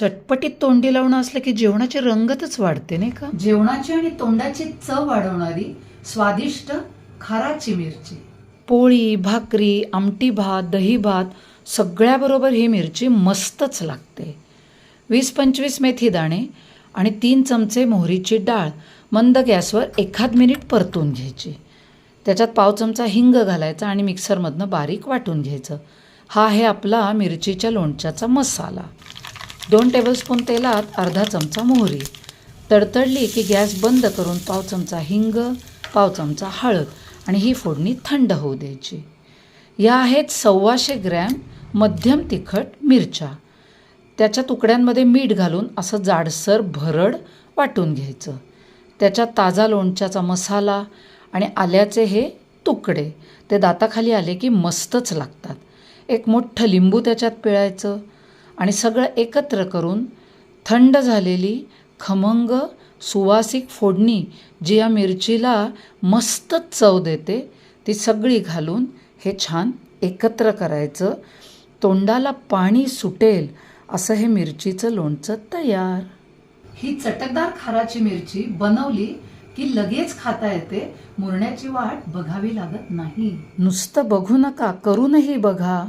चटपटीत तोंडी लावणं असलं की जेवणाची रंगतच वाढते नाही का? जेवणाची आणि तोंडाची चव वाढवणारी स्वादिष्ट खाराची मिरची पोळी भाकरी आमटी भात दही भात सगळ्याबरोबर ही मिरची मस्तच लागते. वीस पंचवीस मेथी दाणे आणि तीन चमचे मोहरीची डाळ मंद गॅसवर एखाद मिनिट परतून घ्यायची. त्याच्यात पाव चमचा हिंग घालायचा आणि मिक्सरमधनं बारीक वाटून घ्यायचं. हा आहे आपला मिरचीच्या लोणच्याचा मसाला. दोन टेबलस्पून तेलात अर्धा चमचा मोहरी. तडतडली की गॅस बंद करून पाव चमचा हिंग पाव चमचा हळद आणि ही फोडणी थंड होऊ द्यायची. या आहेत सव्वाशे ग्रॅम मध्यम तिखट मिरच्या. त्याच्या तुकड्यांमध्ये मीठ घालून असं जाडसर भरड वाटून घ्यायचं. त्याच्या ताजा लोणच्याचा मसाला आणि आल्याचे हे तुकडे. ते दाताखाली आले की मस्तच लागतात. एक मोठं लिंबू त्याच्यात पिळायचं. आणि सगळं एकत्र करून थंड झालेली खमंग सुवासिक फोडणी जी या मिरचीला मस्त चव देते ती सगळी घालून हे छान एकत्र करायचं. तोंडाला पाणी सुटेल असं हे मिरचीचं लोणचं तयार. ही चटकदार खाराची मिरची बनवली की लगेच खाता येते मुरण्याची वाट बघावी लागत नाही. नुसतं बघू नका करूनही बघा.